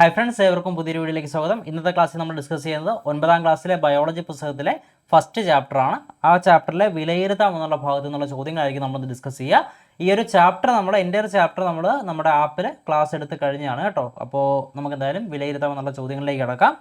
Hi friends ഏവർക്കും പുതിയൊരു വീഡിയോയിലേക്ക് സ്വാഗതം. ഇന്നത്തെ ക്ലാസ്സിൽ നമ്മൾ ഡിസ്കസ് ചെയ്യുന്നത് ഒൻപതാം ക്ലാസ്സിലെ ബയോളജി പുസ്തകത്തിലെ ഫസ്റ്റ് ചാപ്റ്ററാണ് ആ ചാപ്റ്ററിലെ വിലയിരുത്താം എന്നുള്ള ഭാഗത്തു നിന്നുള്ള ചോദ്യങ്ങളായിരിക്കും നമ്മൾ ഡിസ്കസ് ചെയ്യുക. ഈ ഒരു ചാപ്റ്റർ നമ്മൾ എന്റെ ഒരു ചാപ്റ്റർ നമ്മൾ നമ്മുടെ ആപ്പിൽ ക്ലാസ് എടുത്ത് കഴിഞ്ഞാണ് കേട്ടോ. അപ്പോൾ നമുക്ക് എന്തായാലും വിലയിരുത്താം എന്നുള്ള ചോദ്യങ്ങളിലേക്ക് കിടക്കാം.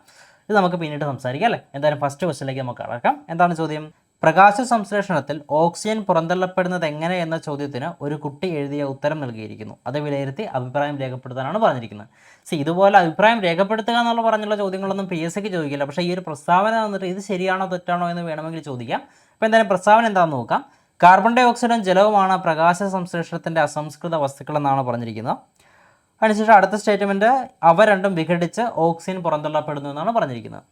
ഇത് നമുക്ക് പിന്നീട് സംസാരിക്കാം അല്ലേ? എന്തായാലും ഫസ്റ്റ് ക്വസ്റ്റിലേക്ക് നമുക്ക് കിടക്കാം. എന്താണ് ചോദ്യം? പ്രകാശ സംശ്ലേഷണത്തിൽ ഓക്സിജൻ പുറന്തള്ളപ്പെടുന്നത് എങ്ങനെ എന്ന ചോദ്യത്തിന് ഒരു കുട്ടി എഴുതിയ ഉത്തരം നൽകിയിരിക്കുന്നു. അത് വിലയിരുത്തി അഭിപ്രായം രേഖപ്പെടുത്താനാണ് പറഞ്ഞിരിക്കുന്നത്. സി ഇതുപോലെ അഭിപ്രായം രേഖപ്പെടുത്തുക എന്നുള്ള പറഞ്ഞുള്ള ചോദ്യങ്ങളൊന്നും പി എസ് സിക്ക് ചോദിക്കില്ല. പക്ഷേ ഈ ഒരു പ്രസ്താവന തന്നിട്ട് ഇത് ശരിയാണോ തെറ്റാണോ എന്ന് വേണമെങ്കിൽ ചോദിക്കാം. അപ്പോൾ എന്തായാലും പ്രസ്താവന എന്താണെന്ന് നോക്കാം. കാർബൺ ഡൈ ഓക്സൈഡും ജലവുമാണ് പ്രകാശ സംശ്ലേഷണത്തിന്റെ അസംസ്കൃത വസ്തുക്കളെന്നാണ് പറഞ്ഞിരിക്കുന്നത്. അതിനുശേഷം അടുത്ത സ്റ്റേറ്റ്മെന്റ് അവ രണ്ടും വിഘടിച്ച് ഓക്സിജൻ പുറന്തള്ളപ്പെടുന്നു എന്നാണ് പറഞ്ഞിരിക്കുന്നത്.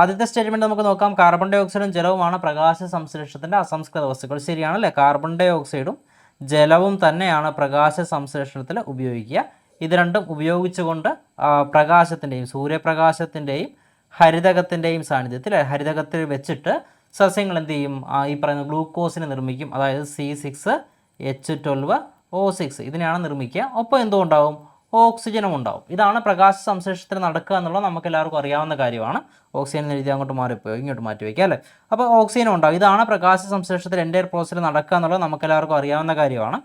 ആദ്യത്തെ സ്റ്റേറ്റ്മെന്റ് നമുക്ക് നോക്കാം. കാർബൺ ഡൈ ഓക്സൈഡും ജലവുമാണ് പ്രകാശ സംശ്ലേഷണത്തിന്റെ അസംസ്കൃത വസ്തുക്കൾ. ശരിയാണല്ലേ? കാർബൺ ഡൈ ഓക്സൈഡും ജലവും തന്നെയാണ് പ്രകാശ സംശ്ലേഷണത്തിൽ ഉപയോഗിക്കുക. ഇത് രണ്ടും ഉപയോഗിച്ചുകൊണ്ട് പ്രകാശത്തിന്റെയും സൂര്യപ്രകാശത്തിന്റെയും ഹരിതകത്തിന്റെയും സാന്നിധ്യത്തിൽ ഹരിതകത്തിൽ വെച്ചിട്ട് സസ്യങ്ങൾ എന്ത് ചെയ്യും? ഈ പറയുന്ന ഗ്ലൂക്കോസിനെ നിർമ്മിക്കും. അതായത് C six H twelve O six ഇതിനെയാണ് നിർമ്മിക്കുക. ഒപ്പം എന്തുണ്ടാവും? ഓക്സിജനും ഉണ്ടാവും ഇതാണ് പ്രകാശ സംശ്ലേഷണത്തിന് നടക്കുക എന്നുള്ളത് നമുക്ക് എല്ലാവർക്കും അറിയാവുന്ന കാര്യമാണ്. ഓക്സിജൻ എഴുതി അങ്ങോട്ട് മാറിപ്പോയി ഇങ്ങോട്ട് മാറ്റി വയ്ക്കുക അല്ലേ? അപ്പോൾ ഓക്സിജനും ഉണ്ടാവും ഇതാണ് പ്രകാശ സംശ്ലേഷത്തിൽ എന്റെ പ്രോസസ്സിൽ നടക്കുക എന്നുള്ളത് നമുക്ക് എല്ലാവർക്കും അറിയാവുന്ന കാര്യമാണ്.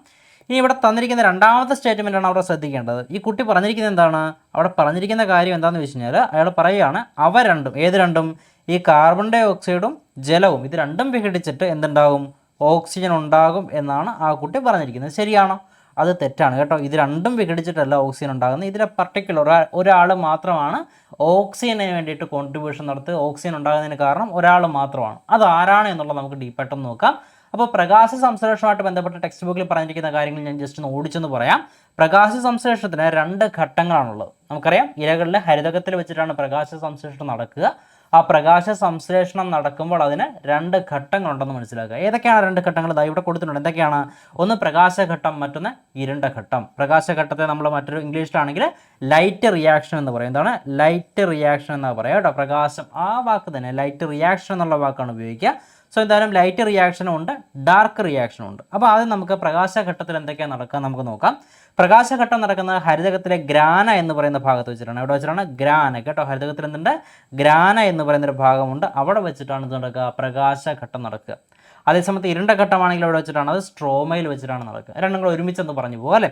ഇനി ഇവിടെ തന്നിരിക്കുന്ന രണ്ടാമത്തെ സ്റ്റേറ്റ്മെന്റ് ആണ് അവിടെ ശ്രദ്ധിക്കേണ്ടത്. ഈ കുട്ടി പറഞ്ഞിരിക്കുന്നത് എന്താണ്? അവിടെ പറഞ്ഞിരിക്കുന്ന കാര്യം എന്താണെന്ന് വെച്ച് കഴിഞ്ഞാൽ അയാൾ പറയുകയാണ് അവ രണ്ടും ഏത് രണ്ടും? ഈ കാർബൺ ഡൈ ഓക്സൈഡും ജലവും ഇത് രണ്ടും വിഘടിച്ചിട്ട് എന്തുണ്ടാകും? ഓക്സിജൻ ഉണ്ടാകും എന്നാണ് ആ കുട്ടി പറഞ്ഞിരിക്കുന്നത്. ശരിയാണോ? അത് തെറ്റാണ്. കേട്ടോ ഇത് രണ്ടും വിഘടിച്ചിട്ടല്ല ഓക്സിജൻ ഉണ്ടാകുന്നത്. ഇതിലെ പർട്ടിക്കുലർ ഒരാൾ മാത്രമാണ് ഓക്സിജനെ വേണ്ടിയിട്ട് കോൺട്രിബ്യൂഷൻ നടത്തി ഓക്സിജൻ ഉണ്ടാകുന്നതിന് കാരണം ഒരാൾ മാത്രമാണ്. അത് ആരാണ് എന്നുള്ളത് നമുക്ക് ഡീപ്പായിട്ടൊന്ന് നോക്കാം. അപ്പോൾ പ്രകാശ സംശ്ലേഷണമായിട്ട് ബന്ധപ്പെട്ട ടെക്സ്റ്റ് ബുക്കിൽ പറഞ്ഞിരിക്കുന്ന കാര്യങ്ങൾ ഞാൻ ജസ്റ്റ് ഒന്ന് ഓടിച്ചെന്ന് പറയാം. പ്രകാശ സംശ്ലേഷണത്തിന് രണ്ട് ഘട്ടങ്ങളാണുള്ളത്. നമുക്കറിയാം ഇലകളിലെ ഹരിതകത്തിൽ വെച്ചിട്ടാണ് പ്രകാശ സംശ്ലേഷണം നടക്കുക. ആ പ്രകാശ സംശ്ലേഷണം നടക്കുമ്പോൾ അതിന് രണ്ട് ഘട്ടങ്ങളുണ്ടെന്ന് മനസ്സിലാക്കുക. ഏതൊക്കെയാണ് രണ്ട് ഘട്ടങ്ങൾ? ഇതാ ഇവിടെ കൊടുത്തിട്ടുണ്ട്. എന്തൊക്കെയാണ്? ഒന്ന് പ്രകാശഘട്ടം മറ്റൊന്ന് ഇരുണ്ട ഘട്ടം പ്രകാശഘട്ടത്തെ നമ്മൾ മറ്റൊരു ഇംഗ്ലീഷിലാണെങ്കിൽ ലൈറ്റ് റിയാക്ഷൻ എന്ന് പറയും. എന്താണ്? ലൈറ്റ് റിയാക്ഷൻ എന്നാണ് പറയുക കേട്ടോ. പ്രകാശം. ആ വാക്ക് തന്നെ ലൈറ്റ് റിയാക്ഷൻ എന്നുള്ള വാക്കാണ് ഉപയോഗിക്കുക. സോ എന്തായാലും ലൈറ്റ് റിയാക്ഷനും ഉണ്ട് ഡാർക്ക് റിയാക്ഷനും ഉണ്ട്. അപ്പോൾ ആദ്യം നമുക്ക് പ്രകാശഘട്ടത്തിൽ എന്തൊക്കെയാണ് നടക്കുക നമുക്ക് നോക്കാം. പ്രകാശഘട്ടം നടക്കുന്ന ഹരിതകത്തിലെ ഗ്രാന എന്ന് പറയുന്ന ഭാഗത്ത് വെച്ചിട്ടാണ്. എവിടെ വെച്ചിട്ടാണ്? ഗ്രാന. കേട്ടോ ഹരിതകത്തിൽ എന്തുണ്ട്? ഗ്രാന എന്ന് പറയുന്ന ഒരു ഭാഗമുണ്ട്. അവിടെ വെച്ചിട്ടാണ് ഇത് നടക്കുക പ്രകാശഘട്ടം നടക്കുക. അതേസമയത്ത് ഇരുണ്ട ഘട്ടമാണെങ്കിൽ അവിടെ വെച്ചിട്ടാണ് അത് സ്ട്രോമയിൽ വെച്ചിട്ടാണ് നടക്കുക. രണ്ടും കൂടെ ഒരുമിച്ചെന്ന് പറഞ്ഞു പോകാം അല്ലേ?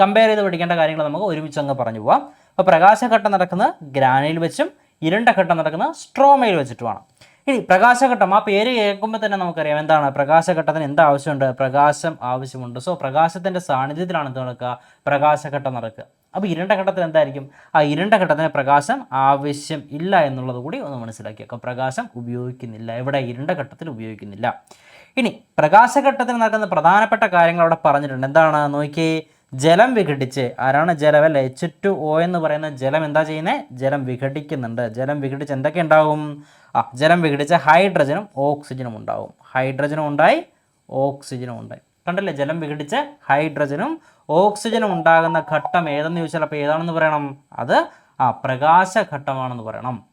കമ്പയർ ചെയ്ത് പഠിക്കേണ്ട കാര്യങ്ങൾ നമുക്ക് ഒരുമിച്ച് അങ്ങ് പറഞ്ഞു പോവാം. അപ്പോൾ പ്രകാശഘട്ടം നടക്കുന്നത് ഗ്രാനയിൽ വെച്ചും ഇരുണ്ട ഘട്ടം നടക്കുന്നത് സ്ട്രോമയിൽ വെച്ചിട്ടുമാണ്. ഇനി പ്രകാശഘട്ടം ആ പേര് കേൾക്കുമ്പോൾ തന്നെ നമുക്കറിയാം എന്താണ്. പ്രകാശഘട്ടത്തിന് എന്ത് ആവശ്യമുണ്ട്? പ്രകാശം ആവശ്യമുണ്ട്. സോ പ്രകാശത്തിന്റെ സാന്നിധ്യത്തിലാണ് എന്ത് നടക്കുക? പ്രകാശഘട്ടം നടക്കുക. അപ്പോൾ ഇരുണ്ട ഘട്ടത്തിൽ എന്തായിരിക്കും? ആ ഇരുണ്ട ഘട്ടത്തിന് പ്രകാശം ആവശ്യം ഇല്ല എന്നുള്ളത് കൂടി ഒന്ന് മനസ്സിലാക്കിയേക്കാം പ്രകാശം ഉപയോഗിക്കുന്നില്ല. ഇവിടെ ഇരുണ്ട ഘട്ടത്തിൽ ഉപയോഗിക്കുന്നില്ല. ഇനി പ്രകാശഘട്ടത്തിൽ നടക്കുന്ന പ്രധാനപ്പെട്ട കാര്യങ്ങൾ അവിടെ പറഞ്ഞിട്ടുണ്ട്. എന്താണ്? നോക്കിയേ. ജലം വിഘടിച്ച് ആരാണ് ജലം അല്ലേ എച്ച് ടു ഒ എന്ന് പറയുന്ന ജലം എന്താ ചെയ്യുന്നത് ജലം വിഘടിക്കുന്നുണ്ട്. ജലം വിഘടിച്ച് എന്തൊക്കെ ഉണ്ടാവും? ആ ജലം വിഘടിച്ച് ഹൈഡ്രജനും ഓക്സിജനും ഉണ്ടാവും. ഹൈഡ്രജനും ഉണ്ടായി ഓക്സിജനും ഉണ്ടായി. കണ്ടല്ലേ? ജലം വിഘടിച്ച് ഹൈഡ്രജനും ഓക്സിജനും ഉണ്ടാകുന്ന ഘട്ടം ഏതെന്ന് ചോദിച്ചാൽ അപ്പോൾ ഏതാണെന്ന് പറയണം? അത് ആ പ്രകാശഘട്ടമാണെന്ന് പറയണം.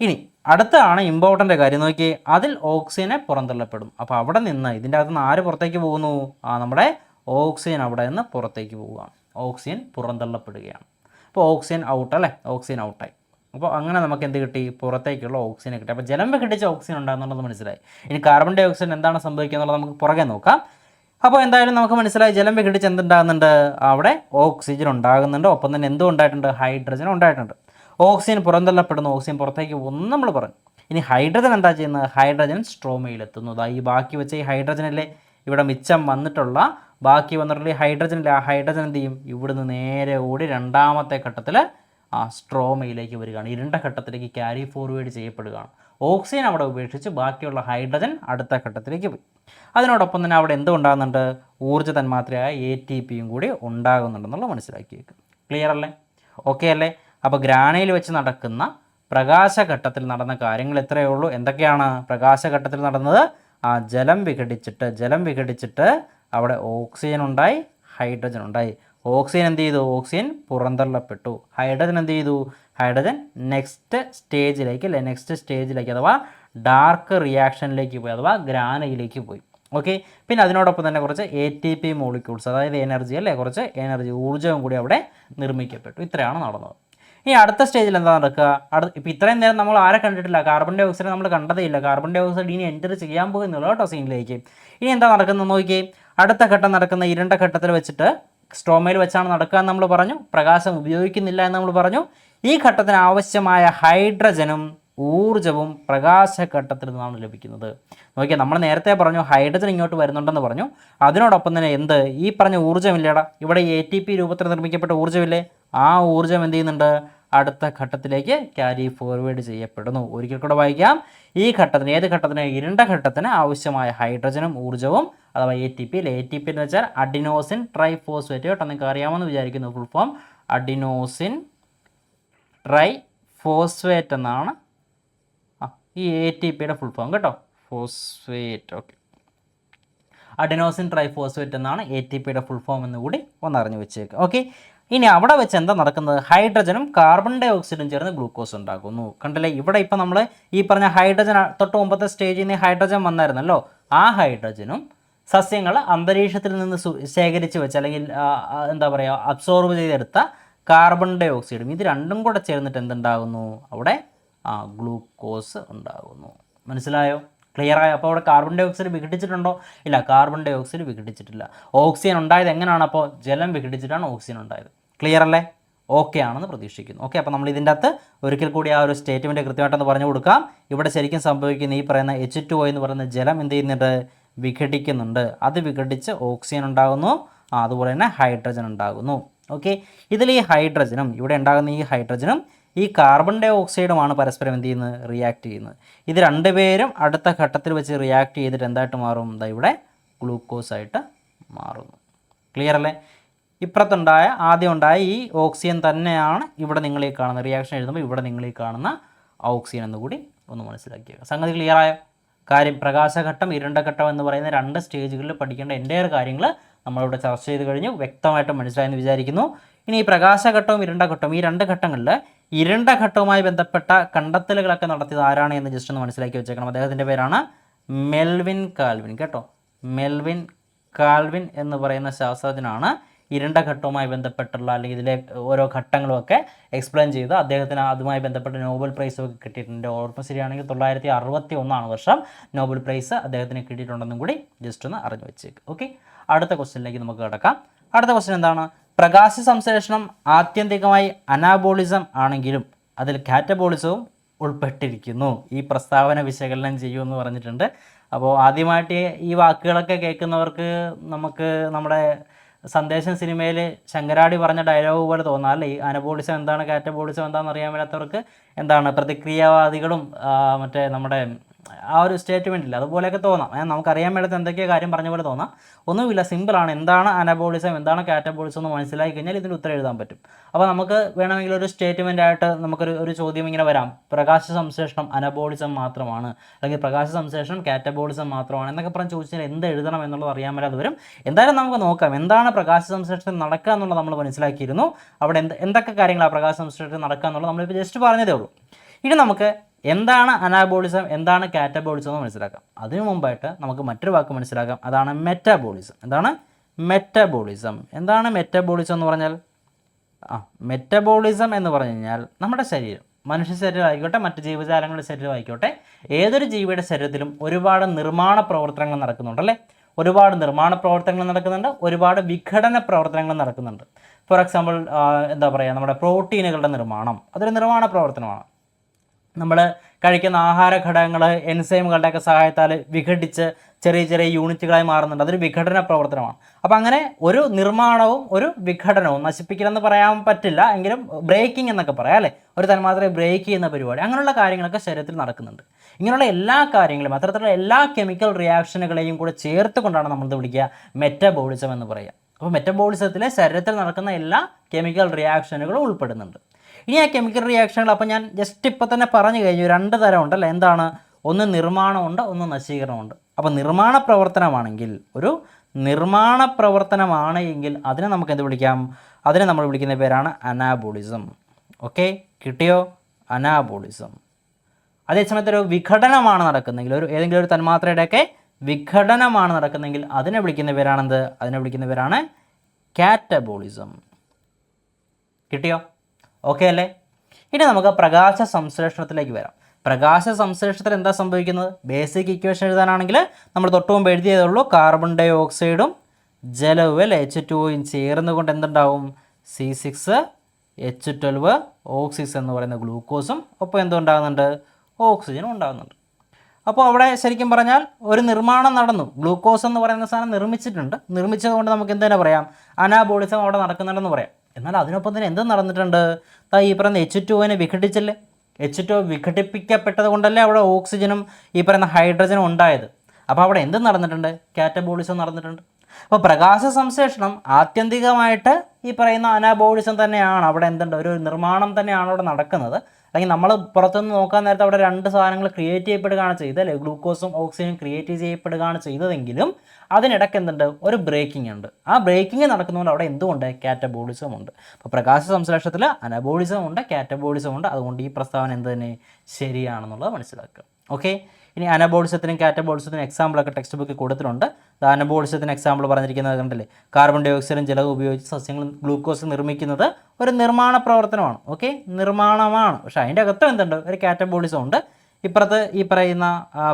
ഇനി അടുത്താണ് ഇമ്പോർട്ടന്റ് കാര്യം. നോക്കി അതിൽ ഓക്സിജനെ പുറന്തള്ളപ്പെടും. അപ്പോൾ അവിടെ നിന്ന് ഇതിന്റെ അകത്ത് നിന്ന് ആര് പുറത്തേക്ക് പോകുന്നു? ആ നമ്മുടെ ഓക്സിജൻ അവിടെ നിന്ന് പുറത്തേക്ക് പോവുകയാണ്. ഓക്സിജൻ പുറന്തള്ളപ്പെടുകയാണ്. അപ്പോൾ ഓക്സിജൻ ഔട്ട് അല്ലേ? ഓക്സിജൻ ഔട്ടായി അപ്പോൾ അങ്ങനെ നമുക്ക് എന്ത് കിട്ടി? പുറത്തേക്കുള്ള ഓക്സിജൻ കിട്ടി. അപ്പോൾ ജലം വിഘടിച്ച ഓക്സിജൻ ഉണ്ടാകുന്നുള്ളത് മനസ്സിലായി. ഇനി കാർബൺ ഡൈ ഓക്സൈഡ് എന്താണ് സംഭവിക്കുക എന്നുള്ളത് നമുക്ക് പുറകെ നോക്കാം. അപ്പോൾ എന്തായാലും നമുക്ക് മനസ്സിലായി ജലം വിഘടിച്ച് എന്തുണ്ടാകുന്നുണ്ട്? അവിടെ ഓക്സിജൻ ഉണ്ടാകുന്നുണ്ട്. ഒപ്പം തന്നെ എന്തും ഉണ്ടായിട്ടുണ്ട്? ഹൈഡ്രജൻ ഉണ്ടായിട്ടുണ്ട്. ഓക്സിജൻ പുറന്തള്ളപ്പെടുന്നു. ഓക്സിജൻ പുറത്തേക്ക് പോകുന്നു നമ്മൾ പറഞ്ഞു. ഇനി ഹൈഡ്രജൻ എന്താ ചെയ്യുന്നത്? ഹൈഡ്രജൻ സ്ട്രോമയിൽ എത്തുന്നു. ദാ ഈ ബാക്കി വെച്ച ഈ ഹൈഡ്രജനല്ലേ ഇവിടെ മിച്ചം വന്നിട്ടുള്ള ബാക്കി വന്നിട്ടുള്ള ഈ ഹൈഡ്രജനിലെ ആ ഹൈഡ്രജൻ എന്ത് ചെയ്യും? ഇവിടുന്ന് നേരെ ഓടി രണ്ടാമത്തെ ഘട്ടത്തിൽ ആ സ്ട്രോമയിലേക്ക് വരികയാണ്. ഇരുണ്ട ഘട്ടത്തിലേക്ക് ക്യാരി ഫോർവേഡ് ചെയ്യപ്പെടുകയാണ്. ഓക്സിജൻ അവിടെ ഉപേക്ഷിച്ച് ബാക്കിയുള്ള ഹൈഡ്രജൻ അടുത്ത ഘട്ടത്തിലേക്ക് പോയി. അതിനോടൊപ്പം തന്നെ അവിടെ എന്തുണ്ടാകുന്നുണ്ട് ഊർജ തന്മാത്രയായ എ ടി പിയും കൂടി ഉണ്ടാകുന്നുണ്ടെന്നുള്ള മനസ്സിലാക്കി വെക്കും ക്ലിയർ അല്ലേ? ഓക്കെ അല്ലേ? അപ്പോൾ ഗ്രാനയിൽ വെച്ച് നടക്കുന്ന പ്രകാശഘട്ടത്തിൽ നടന്ന കാര്യങ്ങൾ എത്രയേ ഉള്ളൂ? എന്തൊക്കെയാണ് പ്രകാശഘട്ടത്തിൽ നടന്നത്? ആ ജലം വിഘടിച്ചിട്ട് ജലം വിഘടിച്ചിട്ട് അവിടെ ഓക്സിജൻ ഉണ്ടായി ഹൈഡ്രജൻ ഉണ്ടായി. ഓക്സിജൻ എന്ത് ചെയ്തു? ഓക്സിജൻ പുറന്തള്ളപ്പെട്ടു. ഹൈഡ്രജൻ എന്ത് ചെയ്തു? ഹൈഡ്രജൻ നെക്സ്റ്റ് സ്റ്റേജിലേക്ക് അല്ലെ? നെക്സ്റ്റ് സ്റ്റേജിലേക്ക് അഥവാ ഡാർക്ക് റിയാക്ഷനിലേക്ക് പോയി അഥവാ ഗ്രാനയിലേക്ക് പോയി. ഓക്കെ പിന്നെ അതിനോടൊപ്പം തന്നെ കുറച്ച് എ ടി പി മോളിക്യൂൾസ് അതായത് എനർജി അല്ലേ? കുറച്ച് എനർജി ഊർജവും കൂടി അവിടെ നിർമ്മിക്കപ്പെട്ടു. ഇത്രയാണ് നടന്നത്. ഇനി അടുത്ത സ്റ്റേജിൽ എന്താ നടക്കുക? അടുത്ത ഇപ്പോൾ ഇത്രയും നേരം നമ്മൾ ആരെ കണ്ടിട്ടില്ല? കാർബൺ ഡൈ ഓക്സൈഡ് നമ്മൾ കണ്ടതേ ഇല്ല. കാർബൺ ഡൈ ഓക്സൈഡ് ഇനി എന്റർ ചെയ്യാൻ പോകുന്നുള്ളൂ കേട്ടോ സീനിലേക്ക് ഇനി എന്താ നടക്കുന്നത് നോക്കിയേ അടുത്ത ഘട്ടം നടക്കുന്ന ഇരുണ്ട ഘട്ടത്തിൽ വെച്ചിട്ട് സ്ട്രോമയിൽ വെച്ചാണ് നടക്കുക എന്ന് നമ്മൾ പറഞ്ഞു. പ്രകാശം ഉപയോഗിക്കുന്നില്ല എന്ന് നമ്മൾ പറഞ്ഞു. ഈ ഘട്ടത്തിന് ആവശ്യമായ ഹൈഡ്രജനും ഊർജവും പ്രകാശഘട്ടത്തിൽ നിന്നാണ് ലഭിക്കുന്നത്. നോക്കിയാൽ നമ്മൾ നേരത്തെ പറഞ്ഞു ഹൈഡ്രജൻ ഇങ്ങോട്ട് വരുന്നുണ്ടെന്ന് പറഞ്ഞു. അതിനോടൊപ്പം തന്നെ എന്ത്? ഈ പറഞ്ഞ ഊർജമില്ലേടാ? ഇവിടെ എ ടി പി രൂപത്തിൽ നിർമ്മിക്കപ്പെട്ട ഊർജമില്ലേ? ആ ഊർജം എന്ത് ചെയ്യുന്നുണ്ട്? അടുത്ത ഘട്ടത്തിലേക്ക് ക്യാരി ഫോർവേഡ് ചെയ്യപ്പെടുന്നു. ഒരിക്കൽ കൂടെ വായിക്കാം. ഈ ഘട്ടത്തിന് ഏത് ഘട്ടത്തിന്? ഇരുണ്ട ഘട്ടത്തിന് ആവശ്യമായ ഹൈഡ്രജനും ഊർജവും അഥവാ എ ടി പി അല്ലെ എ ടി പി എന്ന് വെച്ചാൽ അഡിനോസിൻ ട്രൈഫോസ്ഫേറ്റ്. കേട്ടോ നിങ്ങൾക്ക് അറിയാമെന്ന് വിചാരിക്കുന്നു full form adenosine triphosphate എന്നാണ് ഈ എ ടി പിയുടെ ഫുൾ ഫോം കേട്ടോ. ഫോസ്ഫേറ്റ് ഓക്കെ അഡിനോസിൻ ട്രൈഫോസ്ഫേറ്റ് എന്നാണ് എ ടി പിയുടെ ഫുൾ ഫോം എന്ന് കൂടി ഒന്ന് അറിഞ്ഞു വെച്ചേക്കുക ഓക്കെ ഇനി അവിടെ വെച്ച് എന്താ നടക്കുന്നത്? ഹൈഡ്രജനും കാർബൺ ഡൈ ഓക്സൈഡും ചേർന്ന് ഗ്ലൂക്കോസ് ഉണ്ടാക്കുന്നു. കണ്ടില്ലേ? ഇവിടെ ഇപ്പം നമ്മൾ ഈ പറഞ്ഞ ഹൈഡ്രജൻ തൊട്ട് മുമ്പത്തെ സ്റ്റേജിൽ നിന്ന് ഹൈഡ്രജൻ വന്നായിരുന്നല്ലോ? ആ ഹൈഡ്രജനും സസ്യങ്ങൾ അന്തരീക്ഷത്തിൽ നിന്ന് ശേഖരിച്ച് വെച്ച് അല്ലെങ്കിൽ എന്താ പറയുക അബ്സോർബ് ചെയ്തെടുത്ത കാർബൺ ഡൈ ഓക്സൈഡും ഇത് രണ്ടും കൂടെ ചേർന്നിട്ട് എന്തുണ്ടാകുന്നു? അവിടെ ആ ഗ്ലൂക്കോസ് ഉണ്ടാകുന്നു. മനസ്സിലായോ? ക്ലിയർ ആയോ? അപ്പോൾ അവിടെ കാർബൺ ഡൈ ഓക്സൈഡ് വിഘടിച്ചിട്ടുണ്ടോ? ഇല്ല കാർബൺ ഡൈ ഓക്സൈഡ് വിഘടിച്ചിട്ടില്ല. ഓക്സിജൻ ഉണ്ടായത് എങ്ങനെയാണ് അപ്പോൾ? ജലം വിഘടിച്ചിട്ടാണ് ഓക്സിജൻ ഉണ്ടായത്. ക്ലിയർ അല്ലേ? ഓക്കെ ആണെന്ന് പ്രതീക്ഷിക്കുന്നു. ഓക്കെ അപ്പോൾ നമ്മൾ ഇതിന്റെ അകത്ത് ഒരിക്കൽ കൂടി ആ ഒരു സ്റ്റേറ്റ്മെന്റ് കൃത്യമായിട്ടൊന്ന് പറഞ്ഞു കൊടുക്കാം. ഇവിടെ ശരിക്കും സംഭവിക്കുന്ന ഈ പറയുന്ന എച്ച് ടു എന്ന് പറയുന്ന ജലം എന്ത് ചെയ്യുന്നുണ്ട്? വിഘടിക്കുന്നുണ്ട്. അത് വിഘടിച്ച് ഓക്സിജൻ ഉണ്ടാകുന്നു. അതുപോലെ തന്നെ ഹൈഡ്രജൻ ഉണ്ടാകുന്നു. ഓക്കെ ഇതിൽ ഈ ഹൈഡ്രജനും ഇവിടെ ഉണ്ടാകുന്ന ഈ ഹൈഡ്രജനും ഈ കാർബൺ ഡൈ ഓക്സൈഡുമാണ് പരസ്പരം എന്ത് ചെയ്യുന്നത്? റിയാക്ട് ചെയ്യുന്നത്. ഇത് രണ്ടുപേരും അടുത്ത ഘട്ടത്തിൽ വെച്ച് റിയാക്ട് ചെയ്തിട്ട് എന്തായിട്ട് മാറും? ദാ ഇവിടെ ഗ്ലൂക്കോസ് ആയിട്ട് മാറുന്നു. ക്ലിയർ അല്ലേ? ഇപ്പുറത്തുണ്ടായ ആദ്യം ഉണ്ടായ ഈ ഓക്സിജൻ തന്നെയാണ് ഇവിടെ നിങ്ങൾ ഈ കാണുന്ന റിയാക്ഷൻ എഴുതുമ്പോൾ ഇവിടെ നിങ്ങൾ ഈ കാണുന്ന ഓക്സിജൻ എന്ന് കൂടി ഒന്ന് മനസ്സിലാക്കിയത് സംഗതി ക്ലിയർ ആയോ? കാര്യം പ്രകാശഘട്ടം ഇരുണ്ട ഘട്ടം എന്ന് പറയുന്ന രണ്ട് സ്റ്റേജുകളിൽ പഠിക്കേണ്ട എന്റെ കാര്യങ്ങൾ നമ്മളിവിടെ ചർച്ച ചെയ്ത് കഴിഞ്ഞു വ്യക്തമായിട്ട് മനസ്സിലായെന്ന് വിചാരിക്കുന്നു. ഇനി ഈ പ്രകാശഘട്ടവും ഇരുണ്ട ഘട്ടവും ഈ രണ്ട് ഘട്ടങ്ങളിൽ ഇരുണ്ട ഘട്ടവുമായി ബന്ധപ്പെട്ട കണ്ടെത്തലുകളൊക്കെ നടത്തിയത് ആരാണ് എന്ന് ജസ്റ്റ് ഒന്ന് മനസ്സിലാക്കി വെച്ചേക്കണം. അദ്ദേഹത്തിന്റെ പേരാണ് മെൽവിൻ കാൽവിൻ. കേട്ടോ? മെൽവിൻ കാൽവിൻ എന്ന് പറയുന്ന ശാസ്ത്രജ്ഞനാണ് ഇരുണ്ട ഘട്ടവുമായി ബന്ധപ്പെട്ടുള്ള അല്ലെങ്കിൽ ഇതിലെ ഓരോ ഘട്ടങ്ങളുമൊക്കെ എക്സ്പ്ലെയിൻ ചെയ്ത്. അദ്ദേഹത്തിന് അതുമായി ബന്ധപ്പെട്ട നോബൽ പ്രൈസ് ഒക്കെ കിട്ടിയിട്ടുണ്ട്. ഓർമ്മ ശരിയാണെങ്കിൽ തൊള്ളായിരത്തി അറുപത്തി ഒന്നാണ് വർഷം. നോബൽ പ്രൈസ് അദ്ദേഹത്തിന് കിട്ടിയിട്ടുണ്ടെന്നും കൂടി ജസ്റ്റ് ഒന്ന് അറിഞ്ഞു വെച്ചേക്ക്. ഓക്കെ അടുത്ത ക്വസ്റ്റ്യനിലേക്ക് നമുക്ക് കിടക്കാം. അടുത്ത ക്വസ്റ്റ്യൻ എന്താണ്? പ്രകാശ സംശ്ലേഷണം ആത്യന്തികമായി അനാബോളിസം ആണെങ്കിലും അതിൽ കാറ്റബോളിസവും ഉൾപ്പെട്ടിരിക്കുന്നു. ഈ പ്രസ്താവന വിശകലനം ചെയ്യുമെന്ന് പറഞ്ഞിട്ടുണ്ട്. അപ്പോൾ ആദ്യമായിട്ട് ഈ വാക്കുകളൊക്കെ കേൾക്കുന്നവർക്ക് നമുക്ക് നമ്മുടെ സന്ദേശം സിനിമയിൽ ശങ്കരാടി പറഞ്ഞ ഡയലോഗ് പോലെ തോന്നാം. അല്ലേ? ഈ അനബോളിസം എന്താണ് കാറ്റബോളിസം എന്താണെന്ന് അറിയാൻ മേലാത്തവർക്ക് എന്താണ്? പ്രതിക്രിയാവാദികളും മറ്റേ നമ്മുടെ ആ ഒരു സ്റ്റേറ്റ്മെന്റ് ഇല്ല. അതുപോലെയൊക്കെ തോന്നാം. നമുക്കറിയാൻ മേടത്ത് എന്തൊക്കെയോ കാര്യം പറഞ്ഞ പോലെ തോന്നാം. ഒന്നുമില്ല സിമ്പിളാണ് എന്താണ് അനബോളിസം എന്താണ് കാറ്റബോളിസം എന്ന് മനസ്സിലാക്കി കഴിഞ്ഞാൽ ഇതിന് ഉത്തരം എഴുതാൻ പറ്റും. അപ്പോൾ നമുക്ക് വേണമെങ്കിൽ ഒരു സ്റ്റേറ്റ്മെന്റ് ആയിട്ട് നമുക്കൊരു ഒരു ചോദ്യം ഇങ്ങനെ വരാം. പ്രകാശ സംശ്ലേഷണം അനബോളിസം മാത്രമാണ്. അല്ലെങ്കിൽ പ്രകാശ സംശ്ലേഷണം കാറ്റബോളിസം മാത്രമാണ് എന്നൊക്കെ പറഞ്ഞ് ചോദിച്ചാൽ എന്ത് എഴുതണം എന്നുള്ളത് അറിയാൻ മേലാതെ വരും എന്തായാലും നമുക്ക് നോക്കാം. എന്താണ് പ്രകാശ സംശ്ലേഷണം നടക്കുക എന്നുള്ളത് നമ്മൾ മനസ്സിലാക്കിയിരുന്നു. അവിടെ എന്ത് എന്തൊക്കെ കാര്യങ്ങളാണ് പ്രകാശ സംശ്ലേഷണം നടക്കുക എന്നുള്ളത് നമ്മളിപ്പോൾ ജസ്റ്റ് പറഞ്ഞതേ ഉള്ളൂ. ഇനി നമുക്ക് എന്താണ് അനാബോളിസം എന്താണ് കാറ്റബോളിസം എന്ന് മനസ്സിലാക്കാം. അതിനു മുമ്പായിട്ട് നമുക്ക് മറ്റൊരു വാക്ക് മനസ്സിലാക്കാം. അതാണ് മെറ്റാബോളിസം. എന്താണ്? മെറ്റബോളിസം. എന്താണ് മെറ്റബോളിസം എന്ന് പറഞ്ഞാൽ? ആ മെറ്റബോളിസം എന്ന് പറഞ്ഞു കഴിഞ്ഞാൽ നമ്മുടെ ശരീരം. മനുഷ്യ ശരീരം ആയിക്കോട്ടെ മറ്റ് ജീവജാലങ്ങളുടെ ശരീരം ആയിക്കോട്ടെ ഏതൊരു ജീവിയുടെ ശരീരത്തിലും ഒരുപാട് നിർമ്മാണ പ്രവർത്തനങ്ങൾ നടക്കുന്നുണ്ടല്ലേ ഒരുപാട് നിർമ്മാണ പ്രവർത്തനങ്ങൾ നടക്കുന്നുണ്ട് ഒരുപാട് വിഘടന പ്രവർത്തനങ്ങൾ നടക്കുന്നുണ്ട്. ഫോർ എക്സാമ്പിൾ എന്താ പറയുക നമ്മുടെ പ്രോട്ടീനുകളുടെ നിർമ്മാണം. അതൊരു നിർമ്മാണ പ്രവർത്തനമാണ്. നമ്മൾ കഴിക്കുന്ന ആഹാര ഘടകങ്ങൾ എൻസൈമുകളുടെയൊക്കെ സഹായത്താൽ വിഘടിച്ച് ചെറിയ ചെറിയ യൂണിറ്റുകളായി മാറുന്നുണ്ട്. അതൊരു വിഘടന പ്രവർത്തനമാണ്. അപ്പോൾ അങ്ങനെ ഒരു നിർമ്മാണവും ഒരു വിഘടനവും നശിപ്പിക്കലെന്ന് പറയാൻ പറ്റില്ല. എങ്കിലും ബ്രേക്കിംഗ് എന്നൊക്കെ പറയാം അല്ലേ? ഒരു തന്മാത്രയെ ബ്രേക്ക് ചെയ്യുന്ന പരിപാടി. അങ്ങനെയുള്ള കാര്യങ്ങളൊക്കെ ശരീരത്തിൽ നടക്കുന്നുണ്ട്. ഇങ്ങനെയുള്ള എല്ലാ കാര്യങ്ങളും അത്തരത്തിലുള്ള എല്ലാ കെമിക്കൽ റിയാക്ഷനുകളെയും കൂടെ ചേർത്ത് കൊണ്ടാണ് നമ്മൾ വിളിക്കുക മെറ്റബോളിസം എന്ന് പറയുക. അപ്പോൾ മെറ്റബോളിസത്തിലെ ശരീരത്തിൽ നടക്കുന്ന എല്ലാ കെമിക്കൽ റിയാക്ഷനുകളും ഉൾപ്പെടുന്നുണ്ട്. ഇനി ആ കെമിക്കൽ റിയാക്ഷനുകൾ അപ്പോൾ ഞാൻ ജസ്റ്റ് ഇപ്പോൾ തന്നെ പറഞ്ഞു കഴിഞ്ഞു രണ്ട് തരം ഉണ്ടല്ലോ എന്താണ്? ഒന്ന് നിർമ്മാണമുണ്ട് ഒന്ന് നശീകരണമുണ്ട്. അപ്പോൾ നിർമ്മാണ പ്രവർത്തനമാണെങ്കിൽ ഒരു നിർമ്മാണ പ്രവർത്തനമാണ് എങ്കിൽ അതിനെ നമുക്ക് എന്ത് വിളിക്കാം? അതിനെ നമ്മൾ വിളിക്കുന്ന പേരാണ് അനാബോളിസം. ഓക്കെ കിട്ടിയോ? അനാബോളിസം. അതേസമയത്ത് ഒരു വിഘടനമാണ് നടക്കുന്നതെങ്കിൽ ഒരു ഏതെങ്കിലും ഒരു തന്മാത്രയുടെയൊക്കെ വിഘടനമാണ് നടക്കുന്നതെങ്കിൽ അതിനെ വിളിക്കുന്ന പേരാണെന്ത്? അതിനെ വിളിക്കുന്ന പേരാണ് കാറ്റബോളിസം. കിട്ടിയോ? ഓക്കെ അല്ലേ? ഇനി നമുക്ക് പ്രകാശ സംശ്ലേഷണത്തിലേക്ക് വരാം. പ്രകാശ സംശ്ലേഷണത്തിൽ എന്താ സംഭവിക്കുന്നത്? ബേസിക് ഇക്വേഷൻ എഴുതാനാണെങ്കിൽ നമ്മൾ തൊട്ട് മുമ്പ് എഴുതിയതേ ഉള്ളൂ. കാർബൺ ഡൈ ഓക്സൈഡും ജലവും അല്ലെ? എച്ച് ടുവും ചേർന്നുകൊണ്ട് എന്തുണ്ടാവും? C six H twelve O six എന്ന് പറയുന്ന ഗ്ലൂക്കോസും ഒപ്പം എന്തുണ്ടാകുന്നുണ്ട് ഓക്സിജനും ഉണ്ടാകുന്നുണ്ട്. അപ്പോൾ അവിടെ ശരിക്കും പറഞ്ഞാൽ ഒരു നിർമ്മാണം നടന്നു. ഗ്ലൂക്കോസ് എന്ന് പറയുന്ന സാധനം നിർമ്മിച്ചിട്ടുണ്ട്. നിർമ്മിച്ചതുകൊണ്ട് നമുക്ക് എന്തു തന്നെ പറയാം? അനാബോളിസം അവിടെ നടക്കുന്നുണ്ടെന്ന് പറയാം. എന്നാൽ അതിനൊപ്പം തന്നെ എന്ത് നടന്നിട്ടുണ്ട്? താ ഈ പറയുന്ന എച്ച് ടുവിനെ വിഘടിച്ചല്ലേ? എച്ച് ടു വിഘടിപ്പിക്കപ്പെട്ടത് കൊണ്ടല്ലേ അവിടെ ഓക്സിജനും ഈ പറയുന്ന ഹൈഡ്രജനും ഉണ്ടായത്? അപ്പോൾ അവിടെ എന്ത് നടന്നിട്ടുണ്ട്? കാറ്റബോളിസം നടന്നിട്ടുണ്ട്. അപ്പോൾ പ്രകാശ സംശ്ലേഷണം ആത്യന്തികമായിട്ട് ഈ പറയുന്ന അനാബോളിസം തന്നെയാണ്. അവിടെ എന്തുണ്ട്? ഒരു നിർമ്മാണം തന്നെയാണ് അവിടെ നടക്കുന്നത്. അല്ലെങ്കിൽ നമ്മൾ പുറത്തുനിന്ന് നോക്കാൻ നേരത്തെ അവിടെ രണ്ട് സാധനങ്ങൾ ക്രിയേറ്റ് ചെയ്യപ്പെടുകയാണ് ചെയ്തത് അല്ലെ ഗ്ലൂക്കോസും ഓക്സിജനും ക്രിയേറ്റ് ചെയ്യപ്പെടുകയാണ് ചെയ്തതെങ്കിലും അതിനിടയ്ക്ക് എന്തുണ്ട്? ഒരു ബ്രേക്കിംഗ് ഉണ്ട്. ആ ബ്രേക്കിംഗ് നടക്കുന്നതുകൊണ്ട് അവിടെ എന്തുകൊണ്ട് കാറ്റബോളിസം ഉണ്ട്. അപ്പോൾ പ്രകാശ സംശ്ലേഷത്തിൽ അനബോളിസം ഉണ്ട് കാറ്റബോളിസം ഉണ്ട്. അതുകൊണ്ട് ഈ പ്രസ്താവന എന്ത് തന്നെ? ശരിയാണെന്നുള്ളത് മനസ്സിലാക്കുക. ഓക്കെ ഇനി അനബോളിസത്തിനും കാറ്റബോളിസത്തിനും എക്സാമ്പിളൊക്കെ ടെക്സ്റ്റ് ബുക്കിൽ കൊടുത്തിട്ടുണ്ട്. അനബോളിസത്തിന് എക്സാമ്പിൾ പറഞ്ഞിരിക്കുന്നത് കണ്ടല്ലേ? കാർബൺ ഡൈ ഓക്സൈഡും ജലവും ഉപയോഗിച്ച് സസ്യങ്ങൾ ഗ്ലൂക്കോസ് നിർമ്മിക്കുന്നത് ഒരു നിർമ്മാണ പ്രവർത്തനമാണ്. ഓക്കെ നിർമ്മാണമാണ്. പക്ഷേ അതിന്റെ അകത്തും എന്തുണ്ട്? ഒരു കാറ്റബോളിസം ഉണ്ട്. ഇപ്പുറത്ത് ഈ പറയുന്ന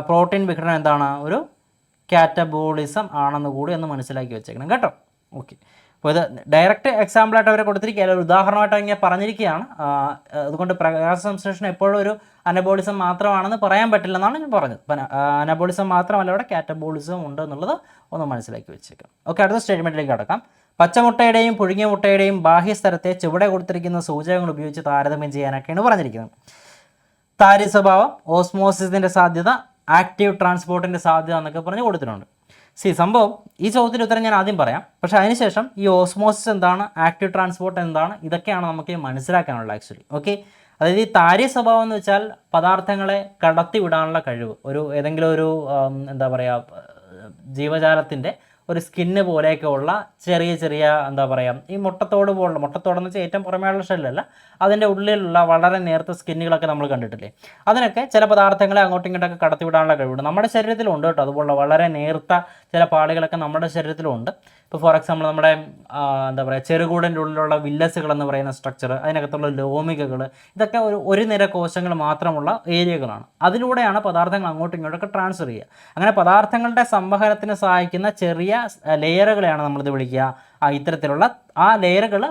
പ്രോട്ടീൻ വിഘടനം എന്താണ്? ഒരു കാറ്റബോളിസം ആണെന്ന് കൂടി ഒന്ന് മനസ്സിലാക്കി വെച്ചേക്കണം കേട്ടോ. ഓക്കെ അപ്പോൾ ഇത് ഡയറക്റ്റ് എക്സാമ്പിളായിട്ട് അവരെ കൊടുത്തിരിക്കുകയല്ല ഒരു ഉദാഹരണമായിട്ട് ഇങ്ങനെ പറഞ്ഞിരിക്കുകയാണ്. അതുകൊണ്ട് പ്രകാശ സംശ്ലേഷണം എപ്പോഴും ഒരു അനബോളിസം മാത്രമാണെന്ന് പറയാൻ പറ്റില്ലെന്നാണ് ഞാൻ പറഞ്ഞത്. അപ്പം അനബോളിസം മാത്രമല്ല അവിടെ കാറ്റബോളിസം ഉണ്ട് എന്നുള്ളത് ഒന്ന് മനസ്സിലാക്കി വെച്ചേക്കാം. ഓക്കെ അടുത്ത സ്റ്റേറ്റ്മെന്റിലേക്ക് കടക്കാം. പച്ചമുട്ടയുടെയും പുഴുങ്ങിയ മുട്ടയുടെയും ബാഹ്യസ്ഥലത്തെ ചുവടെ കൊടുത്തിരിക്കുന്ന സൂചകങ്ങൾ ഉപയോഗിച്ച് താരതമ്യം ചെയ്യാനൊക്കെയാണ് പറഞ്ഞിരിക്കുന്നത്. താരി സ്വഭാവം ഓസ്മോസിസിന്റെ സാധ്യത ആക്റ്റീവ് ട്രാൻസ്പോർട്ടിന്റെ സാധ്യത എന്നൊക്കെ പറഞ്ഞ് കൊടുത്തിട്ടുണ്ട്. സി സംഭവം ഈ ചോദ്യത്തിന് ഉത്തരം ഞാൻ ആദ്യം പറയാം. പക്ഷേ അതിനുശേഷം ഈ ഓസ്മോസിസ് എന്താണ് ആക്റ്റീവ് ട്രാൻസ്പോർട്ട് എന്താണ് ഇതൊക്കെയാണ് നമുക്ക് മനസ്സിലാക്കാനുള്ളത് ആക്ച്വലി ഓക്കെ? അതായത് ഈ താര്യ സ്വഭാവം എന്ന് വെച്ചാൽ പദാർത്ഥങ്ങളെ കടത്തി വിടാനുള്ള കഴിവ്. ഒരു ഏതെങ്കിലും ഒരു എന്താ പറയുക ജീവജാലത്തിന്റെ ഒരു സ്കിന്ന് പോലെയൊക്കെ ഉള്ള ചെറിയ ചെറിയ എന്താ പറയുക ഈ മുട്ടത്തോട് പോലുള്ള മുട്ടത്തോടെന്ന് വെച്ചാൽ ഏറ്റവും പുറമേയുള്ള ഷെല്ലല്ല. അതിന്റെ ഉള്ളിലുള്ള വളരെ നേർത്ത സ്കിന്നുകളൊക്കെ നമ്മൾ കണ്ടിട്ടില്ലേ? അതിനൊക്കെ ചില പദാർത്ഥങ്ങളെ അങ്ങോട്ടും ഇങ്ങോട്ടൊക്കെ കടത്തിവിടാനുള്ള കഴിവുണ്ട്. നമ്മുടെ ശരീരത്തിലുണ്ട് കേട്ടോ. അതുപോലുള്ള വളരെ നേർത്ത ചില പാളികളൊക്കെ നമ്മുടെ ശരീരത്തിലുണ്ട്. ഇപ്പോൾ ഫോർ എക്സാമ്പിൾ നമ്മുടെ എന്താ പറയുക ചെറുകൂടിന്റെ ഉള്ളിലുള്ള വില്ലസുകൾ എന്ന് പറയുന്ന സ്ട്രക്ചർ അതിനകത്തുള്ള ലോമികകൾ ഇതൊക്കെ ഒരു ഒരു നിര കോശങ്ങൾ മാത്രമുള്ള ഏരിയകളാണ്. അതിലൂടെയാണ് പദാർത്ഥങ്ങൾ അങ്ങോട്ടും ഇങ്ങോട്ടൊക്കെ ട്രാൻസ്ഫർ ചെയ്യുക. അങ്ങനെ പദാർത്ഥങ്ങളുടെ സംവഹനത്തിന് സഹായിക്കുന്ന ചെറിയ ലെയറുകളെയാണ് നമ്മളിത് വിളിക്കുക. ഇത്തരത്തിലുള്ള ആ ലെയറുകൾ